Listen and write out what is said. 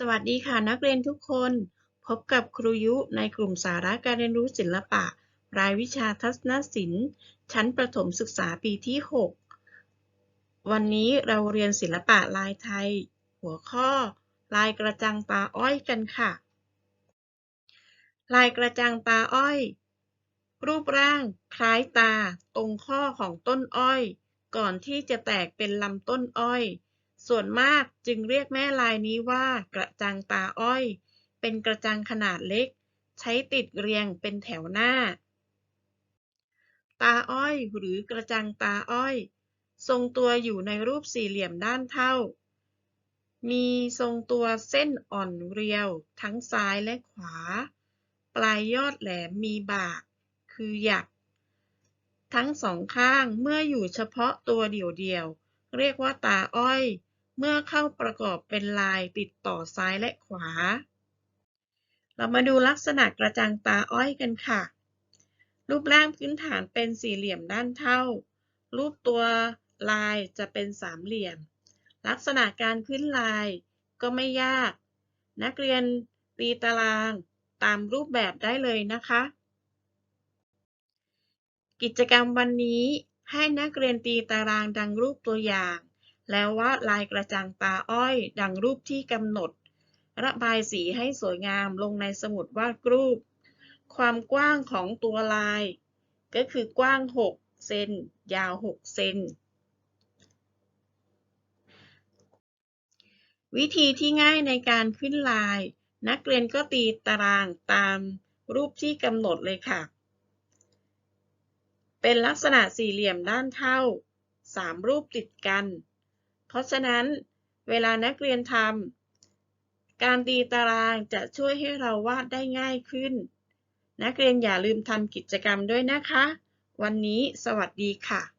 สวัสดีค่ะนักเรียนทุกคน พบกับครูยุในกลุ่มสาระการเรียนรู้ศิลปะ รายวิชาทัศนศิลป์ ชั้นประถมศึกษาปีที่ 6 วันนี้เราเรียนศิลปะลายไทย หัวข้อ ลายกระจังตาอ้อยกันค่ะ ลายกระจังตาอ้อย รูปร่างคล้ายตาตรงข้อของต้นอ้อย ก่อนที่จะแตกเป็นลำต้นอ้อย ส่วนมากจึงเรียกแม่ลายนี้ว่ากระจังตาอ้อย เป็นกระจังขนาดเล็ก ใช้ติดเรียงเป็นแถวหน้า ตาอ้อยหรือกระจังตาอ้อย ทรงตัวอยู่ในรูปสี่เหลี่ยมด้านเท่า มีทรงตัวเส้นอ่อนเรียว ทั้งซ้ายและขวา ปลายยอดแหลมมีบาก คือหยัก ทั้งสองข้างเมื่ออยู่เฉพาะตัวเดี่ยวๆเรียกว่าตาอ้อย เมื่อเข้าประกอบเป็นลายติดต่อซ้ายและขวา เรามาดูลักษณะกระจังตาอ้อยกันค่ะ รูปร่างพื้นฐานเป็นสี่เหลี่ยมด้านเท่า รูปตัวลายจะเป็นสามเหลี่ยม ลักษณะการขึ้นลายก็ไม่ยาก นักเรียนตีตารางตามรูปแบบได้เลยนะคะ กิจกรรมวันนี้ให้นักเรียนตีตารางดังรูปตัวอย่าง แล้ววาดลายกระจังตาอ้อย ดังรูปที่กำหนด ระบายสีให้สวยงามลงในสมุดวาดรูป ความกว้างของตัวลาย ก็คือกว้าง 6 เซน ยาว 6 เซน วิธีที่ง่ายในการขึ้นลาย นักเรียนก็ตีตารางตามรูปที่กำหนดเลยค่ะ เป็นลักษณะสี่เหลี่ยมด้านเท่า 3 รูปติดกัน เพราะฉะนั้นเวลานักเรียนทำการตีตารางจะช่วยให้เราวาดได้ง่ายขึ้น นักเรียนอย่าลืมทำกิจกรรมด้วยนะคะ วันนี้สวัสดีค่ะ